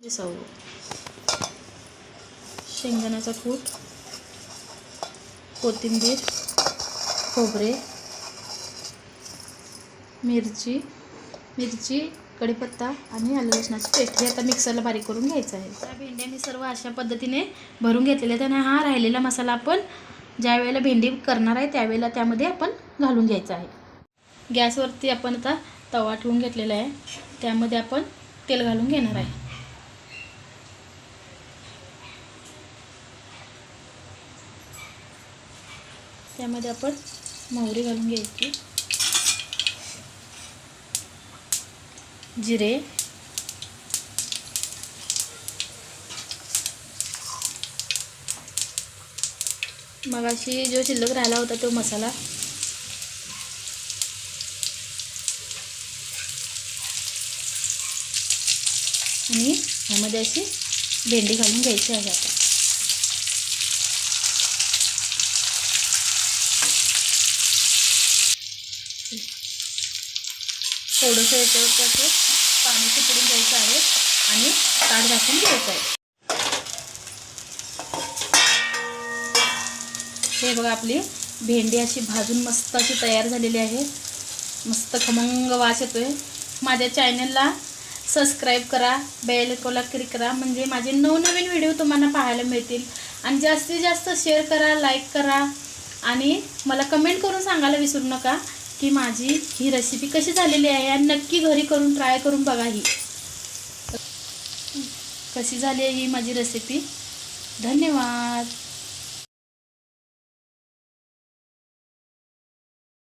सौ शेंगदाण्याचा कूट कोथिंबीर खोबरे मिरची मिरची कढीपत्ता आणि आलं लसणाची पेस्ट. हे आता मिक्सरला बारीक करून घ्यायचं आहे. त्या भेंड्या मी सर्व अशा पद्धतीने भरून घेतलेल्या आहेत आणि हा राहिलेला मसाला आपण ज्या वेळेला भेंडी करणार आहे त्यावेळेला त्यामध्ये आपण घालून घ्यायचा आहे. गॅसवरती आपण आता तवा ठेवून घेतलेला आहे. त्यामध्ये आपण तेल घालून घेणार आहे. त्यामध्ये आपण मोहरी घालून घ्यायची. जिरे. मगाशी जो शिल्लक राहिला होता तो मसाला. आणि ह्यामध्ये अशी भेंडी घालून घ्यायची आहे आता. थोडंसं याच्यावरती असं पाणी शिपडून घ्यायचं आहे आणि ताट झाकून घ्यायचं आहे. हे बघा आपली भेंडी अशी भाजून मस्त अशी तयार झालेली आहे. मस्त खमंग वास येतोय. माझ्या चॅनलला सबस्क्राईब करा बेल आयकॉनला क्लिक करा म्हणजे माझे नवनवीन व्हिडिओ तुम्हाला पाहायला मिळतील. आणि जास्तीत जास्त शेअर करा लाईक करा. आणि मला कमेंट करून सांगायला विसरू नका. की माझी ही रेसिपी कशी झालेली आहे आणि नक्की घरी करून ट्राय करून बघा ही. कशी झाली आहे ही माझी रेसिपी धन्यवाद.